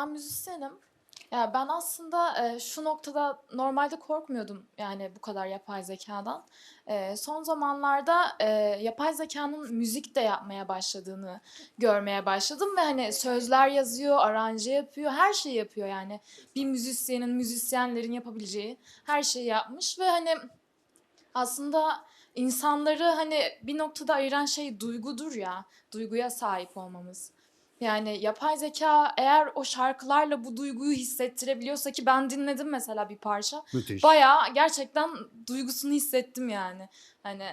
ben müzisyenim. Ya ben aslında e, şu noktada normalde korkmuyordum yani bu kadar yapay zekadan. E, son zamanlarda e, yapay zekanın müzik de yapmaya başladığını görmeye başladım ve hani sözler yazıyor, aranje yapıyor, her şeyi yapıyor yani. Bir müzisyenin, müzisyenlerin yapabileceği her şeyi yapmış ve hani aslında insanları hani bir noktada ayıran şey duygudur ya, duyguya sahip olmamız. Yani yapay zeka eğer o şarkılarla bu duyguyu hissettirebiliyorsa ki ben dinledim mesela bir parça. Müthiş. Bayağı gerçekten duygusunu hissettim yani. Hani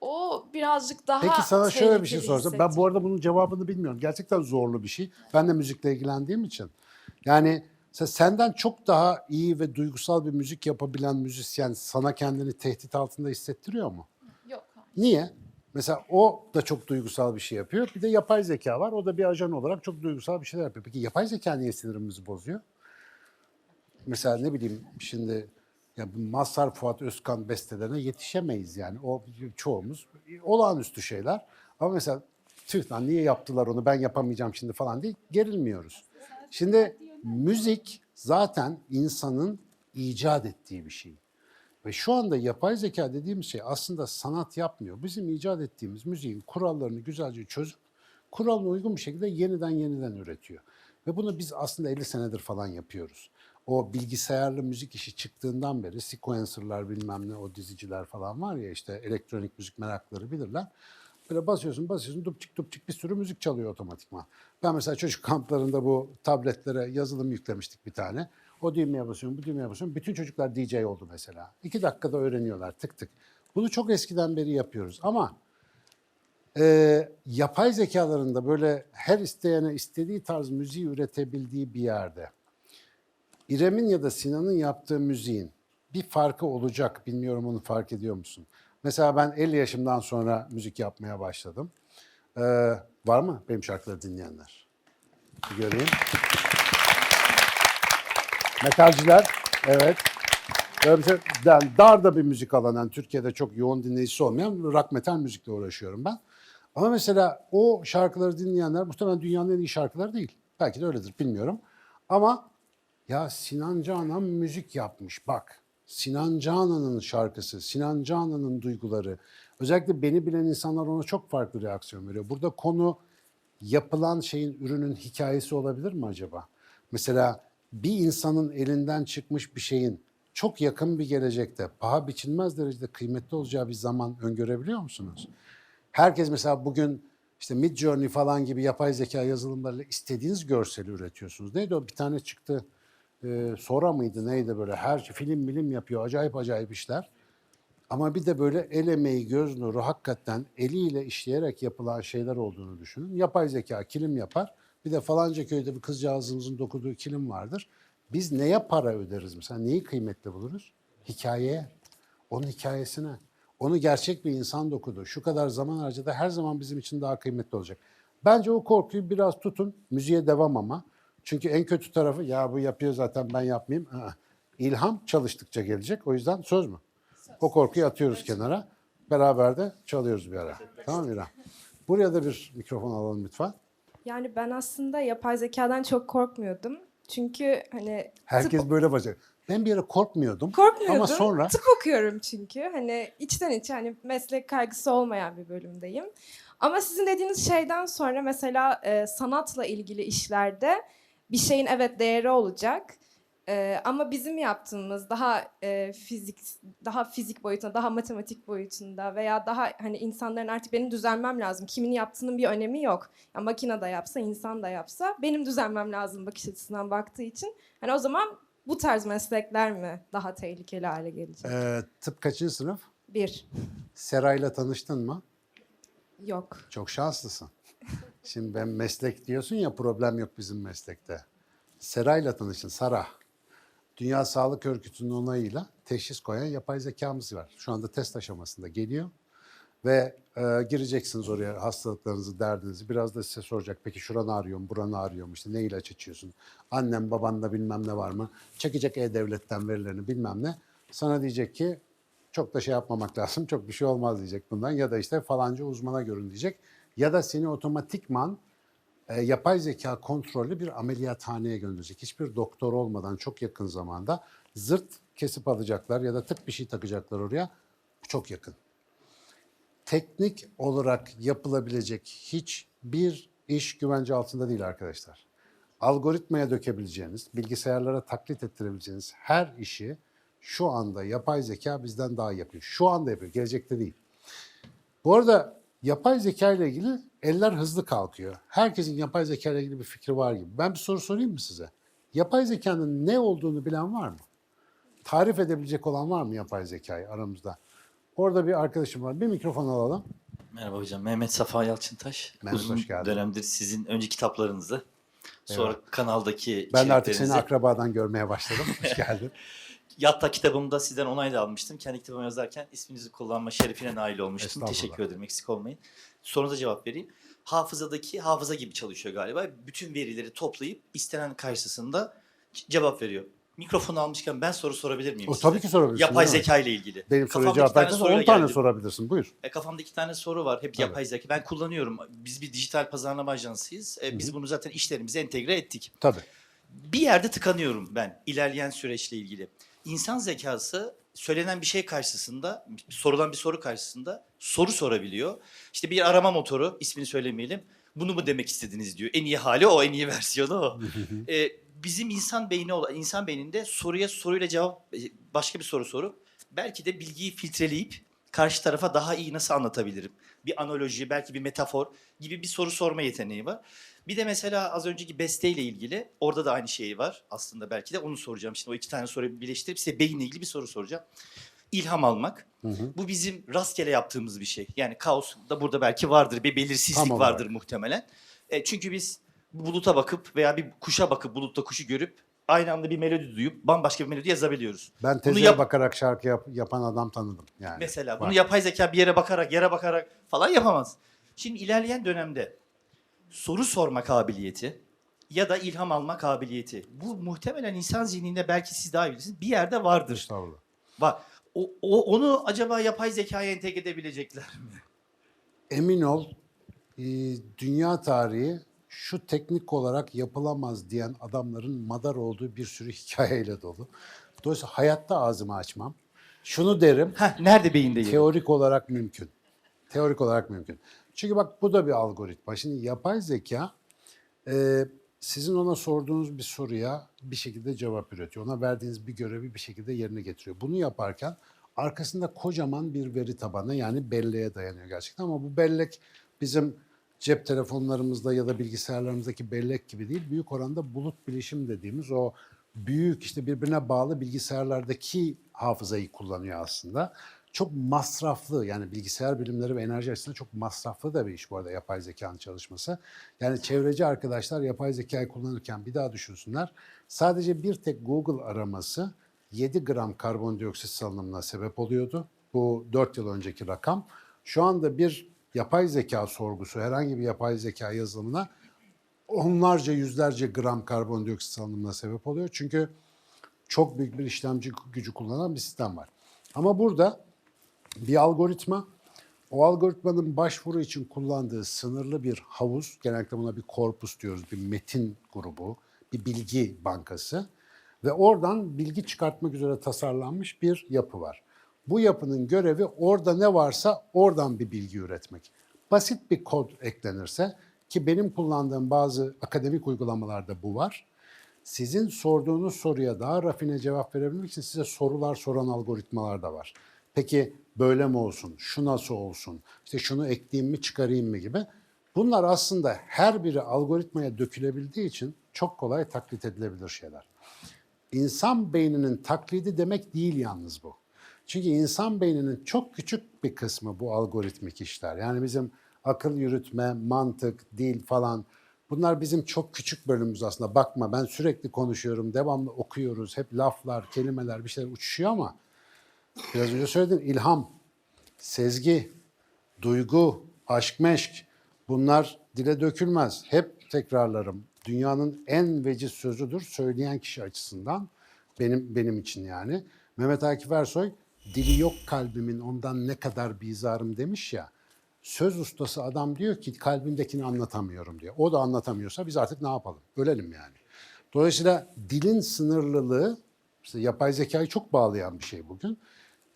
o birazcık daha Peki sana şöyle bir şey sorsam. Ben bu arada bunun cevabını bilmiyorum. Gerçekten zorlu bir şey. Ben de müzikle ilgilendiğim için. Yani sen- senden çok daha iyi ve duygusal bir müzik yapabilen müzisyen sana kendini tehdit altında hissettiriyor mu? Yok. Niye? Mesela o da çok duygusal bir şey yapıyor. Bir de yapay zeka var. O da bir ajan olarak çok duygusal bir şeyler yapıyor. Peki yapay zeka niye sinirimizi bozuyor? Mesela ne bileyim şimdi ya Mazhar Fuat Özkan bestelerine yetişemeyiz yani. O çoğumuz olağanüstü şeyler. Ama mesela tüh lan niye yaptılar onu ben yapamayacağım şimdi falan diye gerilmiyoruz. Şimdi müzik zaten insanın icat ettiği bir şey. Ve şu anda yapay zeka dediğimiz şey aslında sanat yapmıyor. Bizim icat ettiğimiz müziğin kurallarını güzelce çözüp kuralına uygun bir şekilde yeniden yeniden üretiyor. Ve bunu biz aslında 50 senedir falan yapıyoruz. O bilgisayarlı müzik işi çıktığından beri sequencer'lar bilmem ne o diziciler falan var ya işte elektronik müzik merakları bilirler. Böyle basıyorsun basıyorsun dupçik dupçik bir sürü müzik çalıyor otomatikman. Ben mesela çocuk kamplarında bu tabletlere yazılım yüklemiştik bir tane. O düğmeye basıyorum, bu düğmeye basıyorum. Bütün çocuklar DJ oldu mesela. İki dakikada öğreniyorlar tık tık. Bunu çok eskiden beri yapıyoruz ama e, yapay zekaların da böyle her isteyene istediği tarz müziği üretebildiği bir yerde İrem'in ya da Sinan'ın yaptığı müziğin bir farkı olacak. Bilmiyorum onu fark ediyor musun? Mesela ben 50 yaşımdan sonra müzik yapmaya başladım. Ee, var mı benim şarkıları dinleyenler? Bir göreyim. Metalciler, evet. Böyle bir şey, yani dar da bir müzik alanı. Yani Türkiye'de çok yoğun dinleyicisi olmayan rock metal müzikle uğraşıyorum ben. Ama mesela o şarkıları dinleyenler muhtemelen dünyanın en iyi şarkıları değil. Belki de öyledir bilmiyorum. Ama ya Sinan Canan müzik yapmış bak. Sinan Canan'ın şarkısı, Sinan Canan'ın duyguları. Özellikle beni bilen insanlar ona çok farklı reaksiyon veriyor. Burada konu yapılan şeyin, ürünün hikayesi olabilir mi acaba? Mesela bir insanın elinden çıkmış bir şeyin çok yakın bir gelecekte paha biçilmez derecede kıymetli olacağı bir zaman öngörebiliyor musunuz? Herkes mesela bugün işte Mid Journey falan gibi yapay zeka yazılımlarıyla istediğiniz görseli üretiyorsunuz. Neydi o bir tane çıktı ee, sonra mıydı neydi böyle her şey film milim yapıyor acayip acayip işler. Ama bir de böyle el emeği, göz nuru hakikaten eliyle işleyerek yapılan şeyler olduğunu düşünün. Yapay zeka kilim yapar. Bir de falanca köyde bir kızcağızımızın dokuduğu kilim vardır. Biz neye para öderiz mesela? Neyi kıymetli buluruz? Hikayeye. Onun hikayesine. Onu gerçek bir insan dokudu. Şu kadar zaman harcadı. Her zaman bizim için daha kıymetli olacak. Bence o korkuyu biraz tutun. Müziğe devam ama. Çünkü en kötü tarafı ya bu yapıyor zaten ben yapmayayım. Aa, İlham çalıştıkça gelecek. O yüzden söz mü? O korkuyu atıyoruz kenara. Beraber de çalıyoruz bir ara. Tamam mı İrem? Buraya da bir mikrofon alalım lütfen. Yani ben aslında yapay zekadan çok korkmuyordum. Çünkü hani Herkes tıp böyle bacak. Ben bir ara korkmuyordum. korkmuyordum. Ama sonra Tıp okuyorum çünkü. Hani içten içe hani meslek kaygısı olmayan bir bölümdeyim. Ama sizin dediğiniz şeyden sonra mesela e, sanatla ilgili işlerde bir şeyin evet değeri olacak. E, ama bizim yaptığımız daha e, fizik daha fizik boyutunda, daha matematik boyutunda veya daha hani insanların artık benim düzenmem lazım. Kimin yaptığının bir önemi yok. Ya makine de yapsa, insan da yapsa benim düzenmem lazım bakış açısından baktığı için. Hani o zaman bu tarz meslekler mi daha tehlikeli hale gelecek? e, tıp kaçıncı sınıf? Bir, Seray'la tanıştın mı? yok. Çok şanslısın. Şimdi ben meslek diyorsun ya problem yok bizim meslekte. Seray'la tanışın, Sara. Dünya Sağlık Örgütü'nün onayıyla teşhis koyan yapay zekamız var. Şu anda test aşamasında geliyor. Ve e, gireceksiniz oraya hastalıklarınızı, derdinizi. Biraz da size soracak. Peki şuranı ağrıyor mu, buranı ağrıyor mu? İşte ne ilaç içiyorsun? Annem, babanla bilmem ne var mı? Çekecek E-Devlet'ten verilerini bilmem ne. Sana diyecek ki çok da şey yapmamak lazım. Çok bir şey olmaz diyecek bundan. Ya da işte falanca uzmana görün diyecek. Ya da seni otomatikman e, yapay zeka kontrollü bir ameliyathaneye gönderecek. Hiçbir doktor olmadan çok yakın zamanda zırt kesip alacaklar ya da tık bir şey takacaklar oraya. Çok yakın. Teknik olarak yapılabilecek hiçbir iş güvence altında değil arkadaşlar. Algoritmaya dökebileceğiniz, bilgisayarlara taklit ettirebileceğiniz her işi şu anda yapay zeka bizden daha yapıyor. Şu anda yapıyor, gelecekte değil. Bu arada yapay zeka ile ilgili eller hızlı kalkıyor. Herkesin yapay zeka ile ilgili bir fikri var gibi. Ben bir soru sorayım mı size? Yapay zekanın ne olduğunu bilen var mı? Tarif edebilecek olan var mı yapay zekayı aramızda? Orada bir arkadaşım var. Bir mikrofon alalım. Merhaba hocam. Mehmet Safa Yalçıntaş. Mehmet, Uzun hoş geldin. dönemdir sizin önce kitaplarınızı, sonra Eyvallah. kanaldaki Ben de artık seni akrabadan görmeye başladım. Hoş geldin. Yatta kitabımda sizden onay da almıştım. Kendi kitabımı yazarken isminizi kullanma şerefine nail olmuştum. Teşekkür ederim. Eksik olmayın. Sorunuza cevap vereyim. Hafızadaki hafıza gibi çalışıyor galiba. Bütün verileri toplayıp istenen karşısında cevap veriyor. Mikrofonu almışken ben soru sorabilir miyim O, size? tabii ki sorabilirsin. Yapay zeka ile ilgili. Benim soruya cevap soruyla 10 tane geldim. sorabilirsin. Buyur. E, kafamda iki tane soru var. Hep Tabii. yapay zeka. Ben kullanıyorum. Biz bir dijital pazarlama ajansıyız. E, biz bunu zaten işlerimize entegre ettik. Tabii. Bir yerde tıkanıyorum ben ilerleyen süreçle ilgili. İnsan zekası söylenen bir şey karşısında, sorulan bir soru karşısında soru sorabiliyor. İşte bir arama motoru, ismini söylemeyelim. Bunu mu demek istediniz diyor. En iyi hali o, en iyi versiyonu o. E, bizim insan beyni olan insan beyninde soruya soruyla cevap e, başka bir soru sorup belki de bilgiyi filtreleyip karşı tarafa daha iyi nasıl anlatabilirim? Bir analoji, belki bir metafor gibi bir soru sorma yeteneği var. Bir de mesela az önceki besteyle ilgili orada da aynı şey var. Aslında belki de onu soracağım. Şimdi o iki tane soruyu birleştirip size beyinle ilgili bir soru soracağım. İlham almak. Hı hı. Bu bizim rastgele yaptığımız bir şey. Yani kaos da burada belki vardır. Bir belirsizlik Tam olarak. vardır muhtemelen. E, çünkü biz buluta bakıp veya bir kuşa bakıp bulutta kuşu görüp aynı anda bir melodi duyup bambaşka bir melodi yazabiliyoruz. Ben tezeye yap- bakarak şarkı yap- yapan adam tanıdım. Yani. Mesela Var. bunu yapay zeka bir yere bakarak, yere bakarak falan yapamaz. Şimdi ilerleyen dönemde soru sorma kabiliyeti ya da ilham alma kabiliyeti. Bu muhtemelen insan zihninde belki siz daha iyi bilirsiniz. Bir yerde vardır. Estağfurullah. Var. O, o- onu acaba yapay zekaya entegre edebilecekler mi? Emin ol e, dünya tarihi şu teknik olarak yapılamaz diyen adamların madar olduğu bir sürü hikayeyle dolu. Dolayısıyla hayatta ağzımı açmam. Şunu derim, Heh, nerede beyinde teorik olarak mümkün. Teorik olarak mümkün. Çünkü bak bu da bir algoritma. Şimdi yapay zeka e, sizin ona sorduğunuz bir soruya bir şekilde cevap üretiyor. Ona verdiğiniz bir görevi bir şekilde yerine getiriyor. Bunu yaparken arkasında kocaman bir veri tabanı yani belleğe dayanıyor gerçekten. Ama bu bellek bizim cep telefonlarımızda ya da bilgisayarlarımızdaki bellek gibi değil. Büyük oranda bulut bilişim dediğimiz o büyük işte birbirine bağlı bilgisayarlardaki hafızayı kullanıyor aslında. Çok masraflı yani bilgisayar bilimleri ve enerji açısından çok masraflı da bir iş bu arada yapay zekanın çalışması. Yani çevreci arkadaşlar yapay zekayı kullanırken bir daha düşünsünler. Sadece bir tek Google araması 7 gram karbondioksit salınımına sebep oluyordu. Bu 4 yıl önceki rakam. Şu anda bir yapay zeka sorgusu herhangi bir yapay zeka yazılımına onlarca yüzlerce gram karbondioksit salınımına sebep oluyor. Çünkü çok büyük bir işlemci gücü kullanan bir sistem var. Ama burada bir algoritma, o algoritmanın başvuru için kullandığı sınırlı bir havuz, genellikle buna bir korpus diyoruz, bir metin grubu, bir bilgi bankası ve oradan bilgi çıkartmak üzere tasarlanmış bir yapı var. Bu yapının görevi orada ne varsa oradan bir bilgi üretmek. Basit bir kod eklenirse ki benim kullandığım bazı akademik uygulamalarda bu var sizin sorduğunuz soruya daha rafine cevap verebilmek için size sorular soran algoritmalar da var. Peki böyle mi olsun, şu nasıl olsun, işte şunu ekleyeyim mi çıkarayım mı gibi. Bunlar aslında her biri algoritmaya dökülebildiği için çok kolay taklit edilebilir şeyler. İnsan beyninin taklidi demek değil yalnız bu. Çünkü insan beyninin çok küçük bir kısmı bu algoritmik işler. Yani bizim akıl yürütme, mantık, dil falan bunlar bizim çok küçük bölümümüz aslında. Bakma ben sürekli konuşuyorum, devamlı okuyoruz, hep laflar, kelimeler bir şeyler uçuşuyor ama biraz önce söyledin ilham, sezgi, duygu, aşk meşk bunlar dile dökülmez. Hep tekrarlarım. Dünyanın en veciz sözüdür söyleyen kişi açısından. Benim benim için yani. Mehmet Akif Ersoy dili yok kalbimin ondan ne kadar bizarım demiş ya. söz ustası adam diyor ki kalbindekini anlatamıyorum diyor. O da anlatamıyorsa biz artık ne yapalım? Ölelim yani. Dolayısıyla dilin sınırlılığı işte yapay zekayı çok bağlayan bir şey bugün.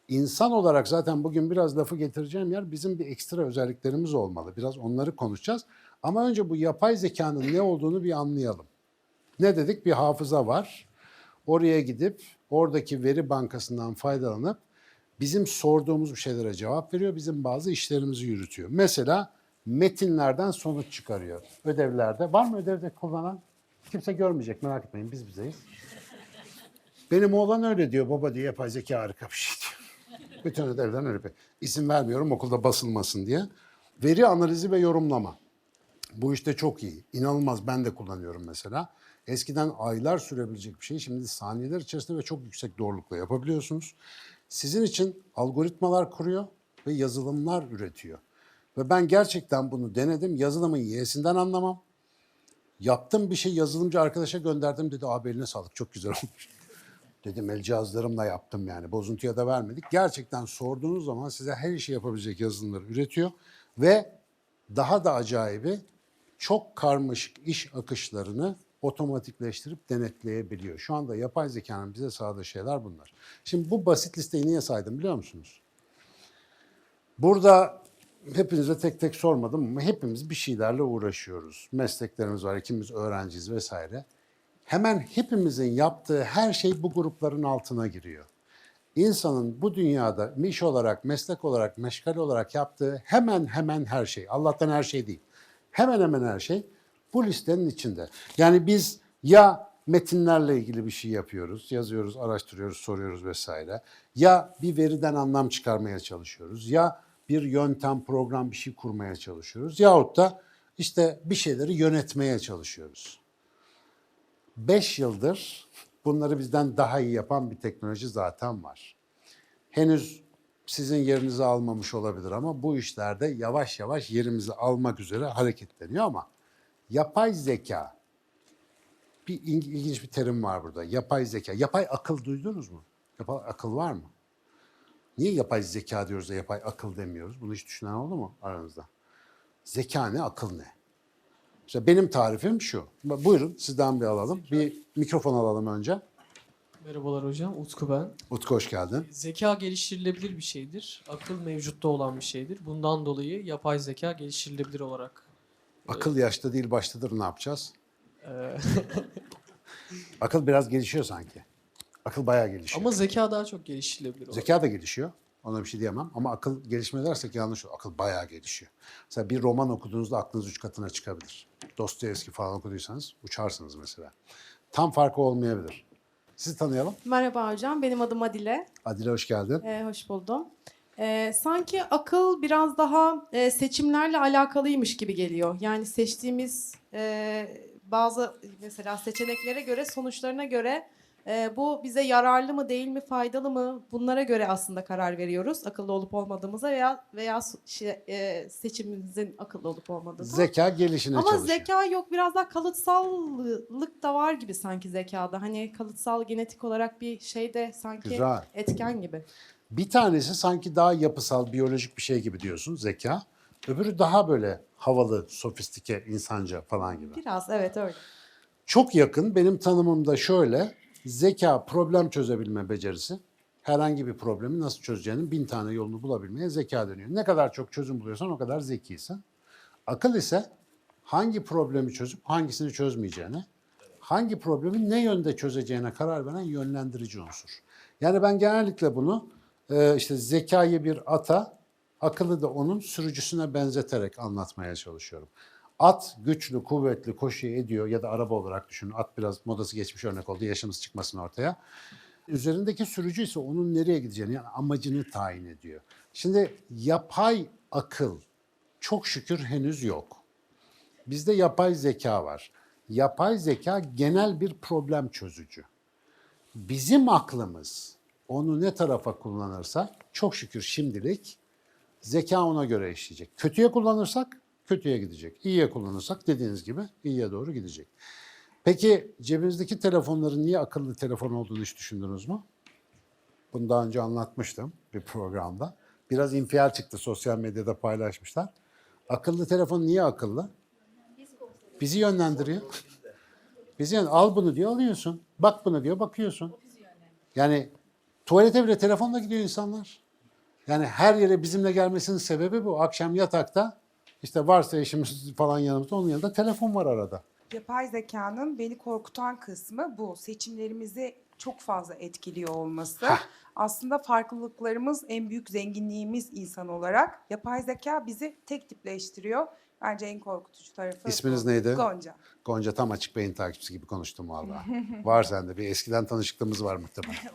İnsan olarak zaten bugün biraz lafı getireceğim yer bizim bir ekstra özelliklerimiz olmalı. Biraz onları konuşacağız. Ama önce bu yapay zekanın ne olduğunu bir anlayalım. Ne dedik? Bir hafıza var. Oraya gidip oradaki veri bankasından faydalanıp bizim sorduğumuz bir şeylere cevap veriyor. Bizim bazı işlerimizi yürütüyor. Mesela metinlerden sonuç çıkarıyor. Ödevlerde. Var mı ödevde kullanan? Kimse görmeyecek merak etmeyin biz bizeyiz. Benim oğlan öyle diyor baba diye yapay zeka harika bir şey diyor. Bütün ödevden öyle bir. İsim vermiyorum okulda basılmasın diye. Veri analizi ve yorumlama. Bu işte çok iyi. İnanılmaz ben de kullanıyorum mesela. Eskiden aylar sürebilecek bir şeyi şimdi saniyeler içerisinde ve çok yüksek doğrulukla yapabiliyorsunuz. Sizin için algoritmalar kuruyor ve yazılımlar üretiyor. Ve ben gerçekten bunu denedim. Yazılımın y'sinden anlamam. Yaptım bir şey yazılımcı arkadaşa gönderdim dedi abi eline sağlık çok güzel olmuş. Dedim el cihazlarımla yaptım yani bozuntuya da vermedik. Gerçekten sorduğunuz zaman size her işi yapabilecek yazılımları üretiyor. Ve daha da acayibi çok karmaşık iş akışlarını otomatikleştirip denetleyebiliyor. Şu anda yapay zekanın bize sağladığı şeyler bunlar. Şimdi bu basit listeyi niye saydım biliyor musunuz? Burada hepinize tek tek sormadım ama hepimiz bir şeylerle uğraşıyoruz. Mesleklerimiz var, ikimiz öğrenciyiz vesaire. Hemen hepimizin yaptığı her şey bu grupların altına giriyor. İnsanın bu dünyada iş olarak, meslek olarak, meşgal olarak yaptığı hemen hemen her şey, Allah'tan her şey değil, hemen hemen her şey bu listenin içinde. Yani biz ya metinlerle ilgili bir şey yapıyoruz, yazıyoruz, araştırıyoruz, soruyoruz vesaire. Ya bir veriden anlam çıkarmaya çalışıyoruz. Ya bir yöntem, program bir şey kurmaya çalışıyoruz. Yahut da işte bir şeyleri yönetmeye çalışıyoruz. 5 yıldır bunları bizden daha iyi yapan bir teknoloji zaten var. Henüz sizin yerinizi almamış olabilir ama bu işlerde yavaş yavaş yerimizi almak üzere hareketleniyor ama yapay zeka bir il- ilginç bir terim var burada. Yapay zeka. Yapay akıl duydunuz mu? Yapay akıl var mı? Niye yapay zeka diyoruz da yapay akıl demiyoruz? Bunu hiç düşünen oldu mu aranızda? Zeka ne, akıl ne? İşte benim tarifim şu. Buyurun sizden bir alalım. Bir mikrofon alalım önce. Merhabalar hocam, Utku ben. Utku hoş geldin. Zeka geliştirilebilir bir şeydir. Akıl mevcutta olan bir şeydir. Bundan dolayı yapay zeka geliştirilebilir olarak. Akıl yaşta değil baştadır ne yapacağız? Ee, Akıl biraz gelişiyor sanki. Akıl bayağı gelişiyor. ama zeka daha çok geliştirilebilir olarak. Zeka da gelişiyor. Ona bir şey diyemem. Ama akıl gelişme dersek yanlış olur. Akıl bayağı gelişiyor. Mesela bir roman okuduğunuzda aklınız üç katına çıkabilir. Dostoyevski falan okuduysanız uçarsınız mesela. Tam farkı olmayabilir. Sizi tanıyalım. Merhaba hocam, benim adım Adile. Adile hoş geldin. Ee, hoş buldum. Ee, sanki akıl biraz daha e, seçimlerle alakalıymış gibi geliyor. Yani seçtiğimiz e, bazı mesela seçeneklere göre, sonuçlarına göre e, bu bize yararlı mı değil mi, faydalı mı bunlara göre aslında karar veriyoruz. Akıllı olup olmadığımıza veya veya şey, e, seçimimizin akıllı olup olmadığına. Zeka gelişine Ama çalışıyor. zeka yok biraz daha kalıtsallık da var gibi sanki zekada. Hani kalıtsal genetik olarak bir şey de sanki Güzel. etken gibi. Bir tanesi sanki daha yapısal, biyolojik bir şey gibi diyorsun zeka. Öbürü daha böyle havalı, sofistike, insanca falan gibi. Biraz evet öyle. Çok yakın benim tanımımda şöyle. Zeka problem çözebilme becerisi. Herhangi bir problemi nasıl çözeceğinin bin tane yolunu bulabilmeye zeka deniyor. Ne kadar çok çözüm buluyorsan o kadar zekisin. Akıl ise hangi problemi çözüp hangisini çözmeyeceğine, hangi problemi ne yönde çözeceğine karar veren yönlendirici unsur. Yani ben genellikle bunu e, işte zekayı bir ata, akıllı da onun sürücüsüne benzeterek anlatmaya çalışıyorum. At güçlü, kuvvetli koşuyu ediyor ya da araba olarak düşünün. At biraz modası geçmiş örnek oldu. Yaşımız çıkmasın ortaya. Üzerindeki sürücü ise onun nereye gideceğini yani amacını tayin ediyor. Şimdi yapay akıl çok şükür henüz yok. Bizde yapay zeka var. Yapay zeka genel bir problem çözücü. Bizim aklımız onu ne tarafa kullanırsa çok şükür şimdilik zeka ona göre işleyecek. Kötüye kullanırsak kötüye gidecek. İyiye kullanırsak dediğiniz gibi iyiye doğru gidecek. Peki cebinizdeki telefonların niye akıllı telefon olduğunu hiç düşündünüz mü? Bunu daha önce anlatmıştım bir programda. Biraz infial çıktı sosyal medyada paylaşmışlar. Akıllı telefon niye akıllı? Bizi yönlendiriyor. Bizi yön- al bunu diyor alıyorsun. Bak bunu diyor bakıyorsun. Yani tuvalete bile telefonla gidiyor insanlar. Yani her yere bizimle gelmesinin sebebi bu. Akşam yatakta işte varsa eşimiz falan yanımızda onun yanında telefon var arada. Yapay zekanın beni korkutan kısmı bu. Seçimlerimizi çok fazla etkiliyor olması. Aslında farklılıklarımız en büyük zenginliğimiz insan olarak. Yapay zeka bizi tek tipleştiriyor. Bence en korkutucu tarafı İsminiz bu. neydi? Gonca. Gonca tam açık beyin takipçisi gibi konuştum valla. var sende bir eskiden tanışıklığımız var muhtemelen.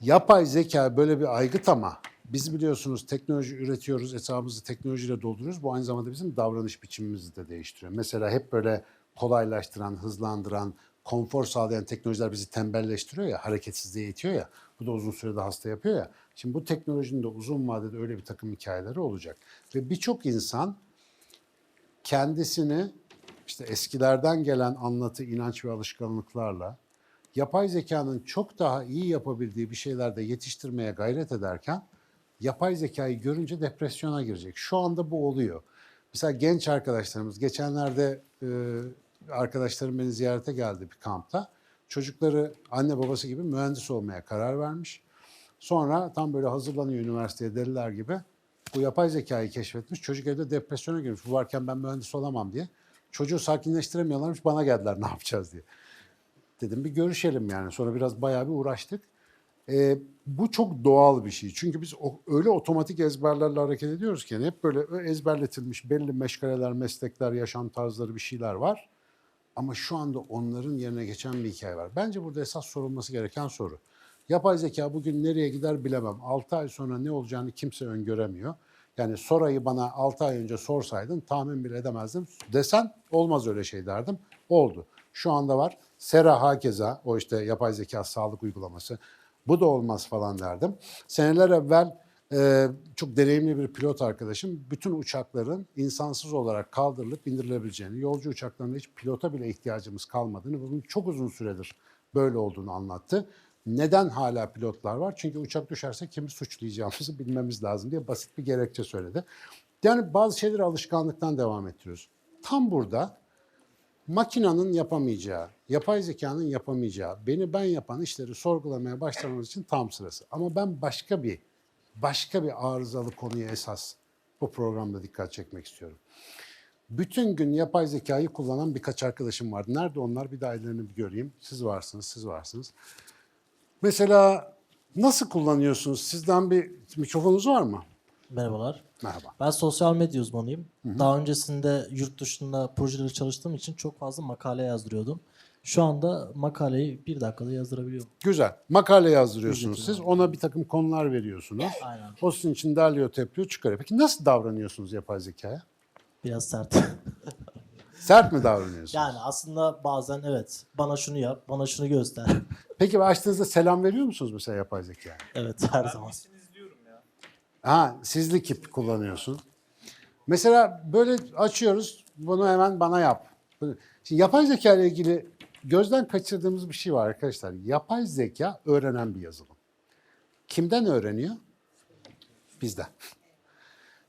Yapay zeka böyle bir aygıt ama biz biliyorsunuz teknoloji üretiyoruz, hesabımızı teknolojiyle dolduruyoruz. Bu aynı zamanda bizim davranış biçimimizi de değiştiriyor. Mesela hep böyle kolaylaştıran, hızlandıran, konfor sağlayan teknolojiler bizi tembelleştiriyor ya, hareketsizliğe itiyor ya. Bu da uzun sürede hasta yapıyor ya. Şimdi bu teknolojinin de uzun vadede öyle bir takım hikayeleri olacak. Ve birçok insan kendisini işte eskilerden gelen anlatı, inanç ve alışkanlıklarla yapay zekanın çok daha iyi yapabildiği bir şeylerde yetiştirmeye gayret ederken yapay zekayı görünce depresyona girecek. Şu anda bu oluyor. Mesela genç arkadaşlarımız, geçenlerde e, arkadaşlarım beni ziyarete geldi bir kampta. Çocukları anne babası gibi mühendis olmaya karar vermiş. Sonra tam böyle hazırlanıyor üniversiteye deliler gibi. Bu yapay zekayı keşfetmiş. Çocuk evde depresyona girmiş. Bu varken ben mühendis olamam diye. Çocuğu sakinleştiremiyorlarmış. Bana geldiler ne yapacağız diye. Dedim bir görüşelim yani. Sonra biraz bayağı bir uğraştık. Ee, bu çok doğal bir şey. Çünkü biz o, öyle otomatik ezberlerle hareket ediyoruz ki yani hep böyle ezberletilmiş belli meşgaleler, meslekler, yaşam tarzları bir şeyler var. Ama şu anda onların yerine geçen bir hikaye var. Bence burada esas sorulması gereken soru. Yapay zeka bugün nereye gider bilemem. 6 ay sonra ne olacağını kimse öngöremiyor. Yani sorayı bana 6 ay önce sorsaydın tahmin bile edemezdim. Desen olmaz öyle şey derdim. Oldu. Şu anda var. Sera hakeza o işte yapay zeka sağlık uygulaması. Bu da olmaz falan derdim. Seneler evvel e, çok deneyimli bir pilot arkadaşım bütün uçakların insansız olarak kaldırılıp indirilebileceğini, yolcu uçaklarında hiç pilota bile ihtiyacımız kalmadığını, bunun çok uzun süredir böyle olduğunu anlattı. Neden hala pilotlar var? Çünkü uçak düşerse kimi suçlayacağımızı bilmemiz lazım diye basit bir gerekçe söyledi. Yani bazı şeyleri alışkanlıktan devam ettiriyoruz. Tam burada makinenin yapamayacağı, yapay zekanın yapamayacağı, beni ben yapan işleri sorgulamaya başlamamız için tam sırası. Ama ben başka bir başka bir arızalı konuya esas bu programda dikkat çekmek istiyorum. Bütün gün yapay zekayı kullanan birkaç arkadaşım vardı. Nerede onlar? Bir daha ellerini bir göreyim. Siz varsınız, siz varsınız. Mesela nasıl kullanıyorsunuz? Sizden bir mikrofonunuz var mı? Merhabalar. Merhaba. Ben sosyal medya uzmanıyım. Daha öncesinde yurt dışında projeleri çalıştığım için çok fazla makale yazdırıyordum. Şu anda makaleyi bir dakikada yazdırabiliyorum. Güzel. Makale yazdırıyorsunuz siz. Ona bir takım konular veriyorsunuz. Aynen. O sizin için derliyor, tepliyor, çıkarıyor. Peki nasıl davranıyorsunuz yapay zekaya? Biraz sert. Sert mi davranıyorsunuz? yani aslında bazen evet bana şunu yap, bana şunu göster. Peki açtığınızda selam veriyor musunuz mesela yapay zekaya? evet her zaman. Ha, sizli kip kullanıyorsun. Mesela böyle açıyoruz, bunu hemen bana yap. Şimdi yapay zeka ile ilgili gözden kaçırdığımız bir şey var arkadaşlar. Yapay zeka öğrenen bir yazılım. Kimden öğreniyor? Bizden.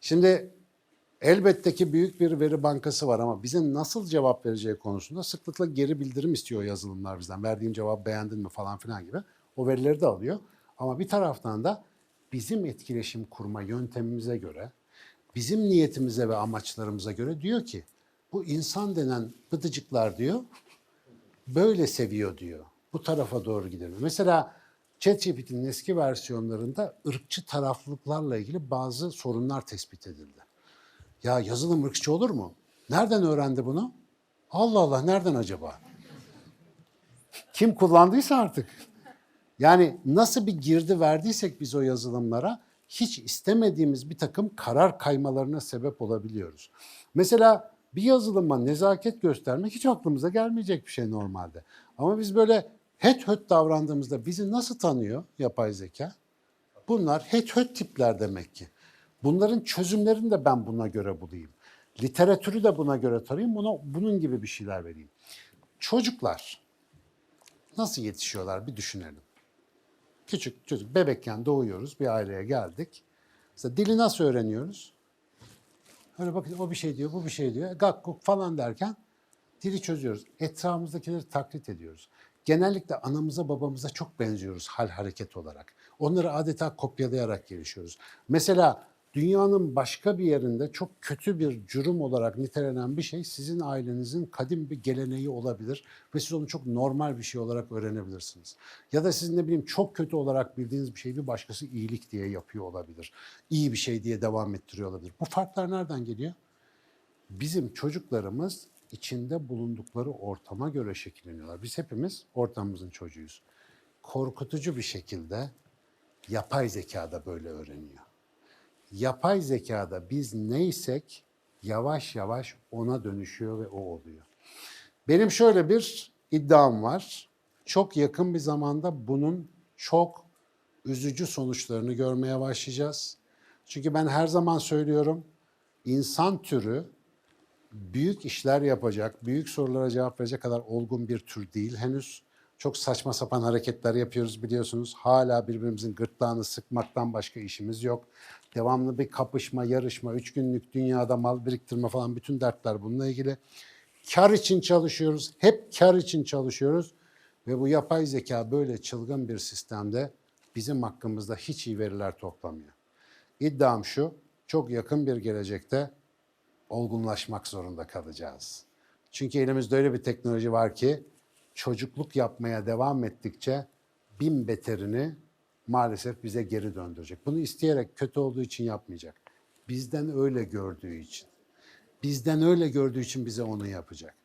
Şimdi elbette ki büyük bir veri bankası var ama bize nasıl cevap vereceği konusunda sıklıkla geri bildirim istiyor yazılımlar bizden. Verdiğim cevabı beğendin mi falan filan gibi. O verileri de alıyor. Ama bir taraftan da bizim etkileşim kurma yöntemimize göre, bizim niyetimize ve amaçlarımıza göre diyor ki bu insan denen bıdıcıklar diyor böyle seviyor diyor. Bu tarafa doğru gidelim. Mesela ChatGPT'nin eski versiyonlarında ırkçı taraflılıklarla ilgili bazı sorunlar tespit edildi. Ya yazılım ırkçı olur mu? Nereden öğrendi bunu? Allah Allah nereden acaba? Kim kullandıysa artık. Yani nasıl bir girdi verdiysek biz o yazılımlara hiç istemediğimiz bir takım karar kaymalarına sebep olabiliyoruz. Mesela bir yazılıma nezaket göstermek hiç aklımıza gelmeyecek bir şey normalde. Ama biz böyle het höt davrandığımızda bizi nasıl tanıyor yapay zeka? Bunlar het höt tipler demek ki. Bunların çözümlerini de ben buna göre bulayım. Literatürü de buna göre tarayayım, buna bunun gibi bir şeyler vereyim. Çocuklar nasıl yetişiyorlar bir düşünelim. Küçük çocuk bebekken doğuyoruz bir aileye geldik. Mesela dili nasıl öğreniyoruz? Öyle bakın o bir şey diyor, bu bir şey diyor. Gak guk falan derken dili çözüyoruz. Etrafımızdakileri taklit ediyoruz. Genellikle anamıza babamıza çok benziyoruz hal hareket olarak. Onları adeta kopyalayarak gelişiyoruz. Mesela dünyanın başka bir yerinde çok kötü bir cürüm olarak nitelenen bir şey sizin ailenizin kadim bir geleneği olabilir ve siz onu çok normal bir şey olarak öğrenebilirsiniz. Ya da sizin ne bileyim çok kötü olarak bildiğiniz bir şeyi bir başkası iyilik diye yapıyor olabilir. İyi bir şey diye devam ettiriyor olabilir. Bu farklar nereden geliyor? Bizim çocuklarımız içinde bulundukları ortama göre şekilleniyorlar. Biz hepimiz ortamımızın çocuğuyuz. Korkutucu bir şekilde yapay zeka da böyle öğreniyor. Yapay zekada biz neysek yavaş yavaş ona dönüşüyor ve o oluyor. Benim şöyle bir iddiam var. Çok yakın bir zamanda bunun çok üzücü sonuçlarını görmeye başlayacağız. Çünkü ben her zaman söylüyorum, insan türü büyük işler yapacak, büyük sorulara cevap verecek kadar olgun bir tür değil henüz. Çok saçma sapan hareketler yapıyoruz biliyorsunuz. Hala birbirimizin gırtlağını sıkmaktan başka işimiz yok. Devamlı bir kapışma, yarışma, üç günlük dünyada mal biriktirme falan bütün dertler bununla ilgili. Kar için çalışıyoruz, hep kar için çalışıyoruz. Ve bu yapay zeka böyle çılgın bir sistemde bizim hakkımızda hiç iyi veriler toplamıyor. İddiam şu, çok yakın bir gelecekte olgunlaşmak zorunda kalacağız. Çünkü elimizde öyle bir teknoloji var ki çocukluk yapmaya devam ettikçe bin beterini maalesef bize geri döndürecek. Bunu isteyerek kötü olduğu için yapmayacak. Bizden öyle gördüğü için. Bizden öyle gördüğü için bize onu yapacak.